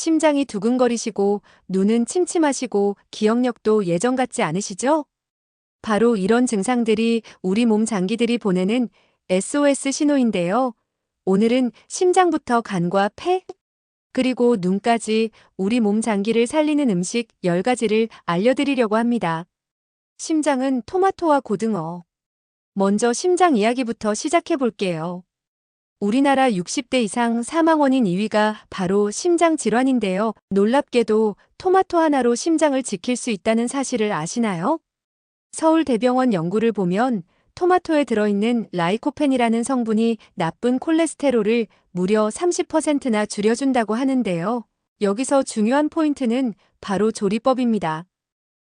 심장이 두근거리시고 눈은 침침하시고 기억력도 예전 같지 않으시죠? 바로 이런 증상들이 우리 몸 장기들이 보내는 SOS 신호인데요. 오늘은 심장부터 간과 폐, 그리고 눈까지 우리 몸 장기를 살리는 음식 10가지를 알려드리려고 합니다. 심장은 토마토와 고등어. 먼저 심장 이야기부터 시작해 볼게요. 우리나라 60대 이상 사망 원인 2위가 바로 심장 질환인데요. 놀랍게도 토마토 하나로 심장을 지킬 수 있다는 사실을 아시나요? 서울대병원 연구를 보면 토마토에 들어있는 라이코펜이라는 성분이 나쁜 콜레스테롤을 무려 30%나 줄여준다고 하는데요. 여기서 중요한 포인트는 바로 조리법입니다.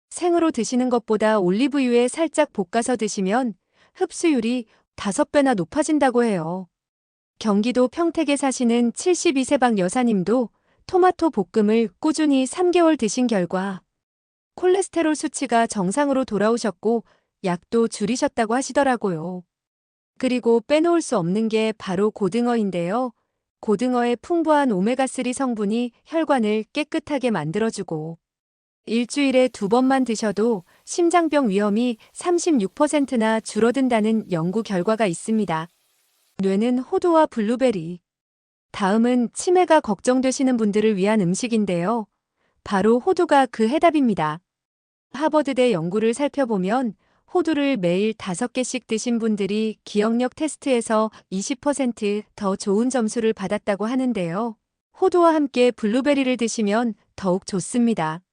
생으로 드시는 것보다 올리브유에 살짝 볶아서 드시면 흡수율이 5배나 높아진다고 해요. 경기도 평택에 사시는 72세방 여사님도 토마토 볶음을 꾸준히 3개월 드신 결과 콜레스테롤 수치가 정상으로 돌아오셨고 약도 줄이셨다고 하시더라고요. 그리고 빼놓을 수 없는 게 바로 고등어인데요. 고등어의 풍부한 오메가3 성분이 혈관을 깨끗하게 만들어주고 일주일에 두 번만 드셔도 심장병 위험이 36%나 줄어든다는 연구 결과가 있습니다. 뇌는 호두와 블루베리. 다음은 치매가 걱정되시는 분들을 위한 음식인데요. 바로 호두가 그 해답입니다. 하버드대 연구를 살펴보면 호두를 매일 5개씩 드신 분들이 기억력 테스트에서 20%더 좋은 점수를 받았다고 하는데요. 호두와 함께 블루베리를 드시면 더욱 좋습니다.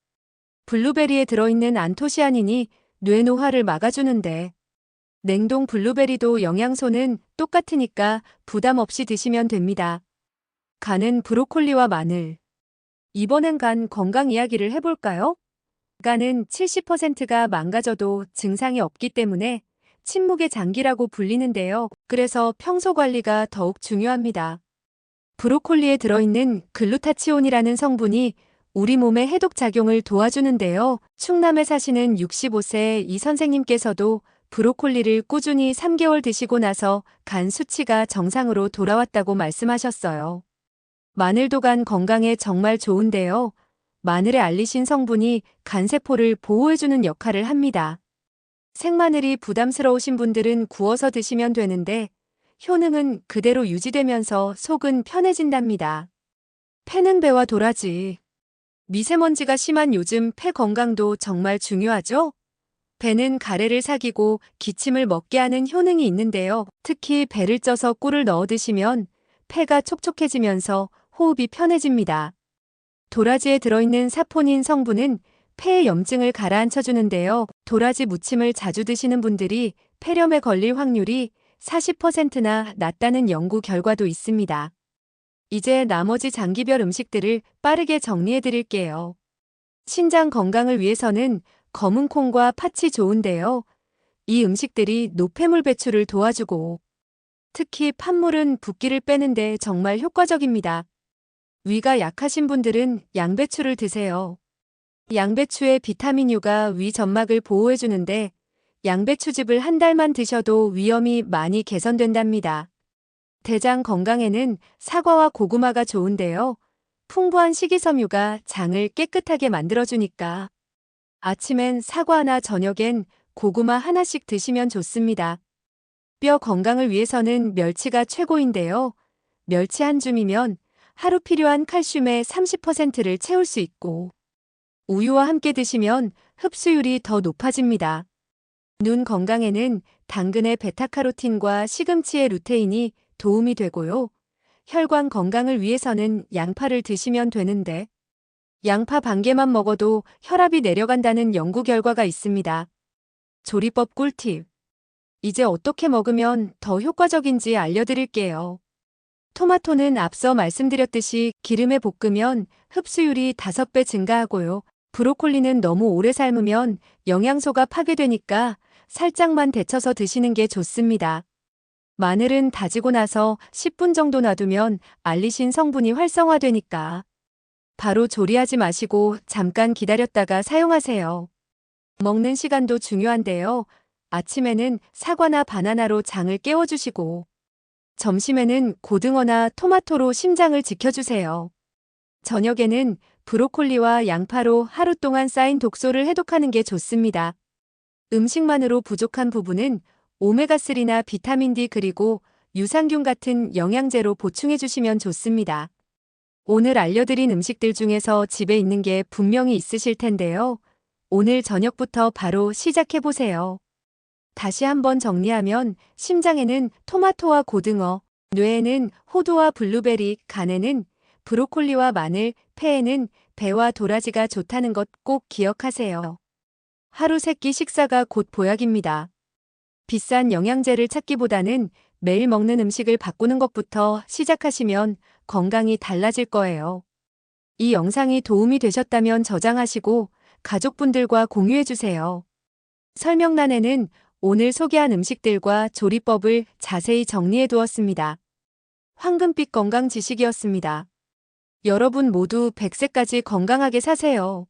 블루베리에 들어있는 안토시아닌이 뇌 노화를 막아주는데 냉동 블루베리도 영양소는 똑같으니까 부담 없이 드시면 됩니다. 간은 브로콜리와 마늘. 이번엔 간 건강 이야기를 해볼까요? 간은 70%가 망가져도 증상이 없기 때문에 침묵의 장기라고 불리는데요. 그래서 평소 관리가 더욱 중요합니다. 브로콜리에 들어있는 글루타치온이라는 성분이 우리 몸의 해독 작용을 도와주는데요. 충남에 사시는 65세 이 선생님께서도 브로콜리를 꾸준히 3개월 드시고 나서 간 수치가 정상으로 돌아왔다고 말씀하셨어요. 마늘도 간 건강에 정말 좋은데요. 마늘에 알리신 성분이 간세포를 보호해주는 역할을 합니다. 생마늘이 부담스러우신 분들은 구워서 드시면 되는데 효능은 그대로 유지되면서 속은 편해진답니다. 폐는 배와 도라지. 미세먼지가 심한 요즘 폐 건강도 정말 중요하죠? 배는 가래를 사귀고 기침을 먹게 하는 효능이 있는데요. 특히 배를 쪄서 꿀을 넣어 드시면 폐가 촉촉해지면서 호흡이 편해집니다. 도라지에 들어있는 사포닌 성분은 폐의 염증을 가라앉혀 주는데요. 도라지 무침을 자주 드시는 분들이 폐렴에 걸릴 확률이 40%나 낮다는 연구 결과도 있습니다. 이제 나머지 장기별 음식들을 빠르게 정리해 드릴게요. 신장 건강을 위해서는 검은 콩과 팥이 좋은데요. 이 음식들이 노폐물 배출을 도와주고 특히 팥물은 붓기를 빼는데 정말 효과적입니다. 위가 약하신 분들은 양배추를 드세요. 양배추의 비타민 U가 위 점막을 보호해주는데 양배추즙을 한 달만 드셔도 위험이 많이 개선된답니다. 대장 건강에는 사과와 고구마가 좋은데요. 풍부한 식이섬유가 장을 깨끗하게 만들어주니까 아침엔 사과나 저녁엔 고구마 하나씩 드시면 좋습니다. 뼈 건강을 위해서는 멸치가 최고인데요. 멸치 한 줌이면 하루 필요한 칼슘의 30%를 채울 수 있고 우유와 함께 드시면 흡수율이 더 높아집니다. 눈 건강에는 당근의 베타카로틴과 시금치의 루테인이 도움이 되고요. 혈관 건강을 위해서는 양파를 드시면 되는데 양파 반 개만 먹어도 혈압이 내려간다는 연구 결과가 있습니다. 조리법 꿀팁. 이제 어떻게 먹으면 더 효과적인지 알려드릴게요. 토마토는 앞서 말씀드렸듯이 기름에 볶으면 흡수율이 5배 증가하고요. 브로콜리는 너무 오래 삶으면 영양소가 파괴되니까 살짝만 데쳐서 드시는 게 좋습니다. 마늘은 다지고 나서 10분 정도 놔두면 알리신 성분이 활성화되니까 바로 조리하지 마시고 잠깐 기다렸다가 사용하세요. 먹는 시간도 중요한데요. 아침에는 사과나 바나나로 장을 깨워주시고 점심에는 고등어나 토마토로 심장을 지켜주세요. 저녁에는 브로콜리와 양파로 하루 동안 쌓인 독소를 해독하는 게 좋습니다. 음식만으로 부족한 부분은 오메가3나 비타민 D 그리고 유산균 같은 영양제로 보충해 주시면 좋습니다. 오늘 알려드린 음식들 중에서 집에 있는 게 분명히 있으실 텐데요. 오늘 저녁부터 바로 시작해 보세요. 다시 한번 정리하면 심장에는 토마토와 고등어, 뇌에는 호두와 블루베리, 간에는 브로콜리와 마늘, 폐에는 배와 도라지가 좋다는 것 꼭 기억하세요. 하루 세끼 식사가 곧 보약입니다. 비싼 영양제를 찾기보다는 매일 먹는 음식을 바꾸는 것부터 시작하시면 건강이 달라질 거예요. 이 영상이 도움이 되셨다면 저장하시고 가족분들과 공유해주세요. 설명란에는 오늘 소개한 음식들과 조리법을 자세히 정리해 두었습니다. 황금빛 건강 지식이었습니다. 여러분 모두 100세까지 건강하게 사세요.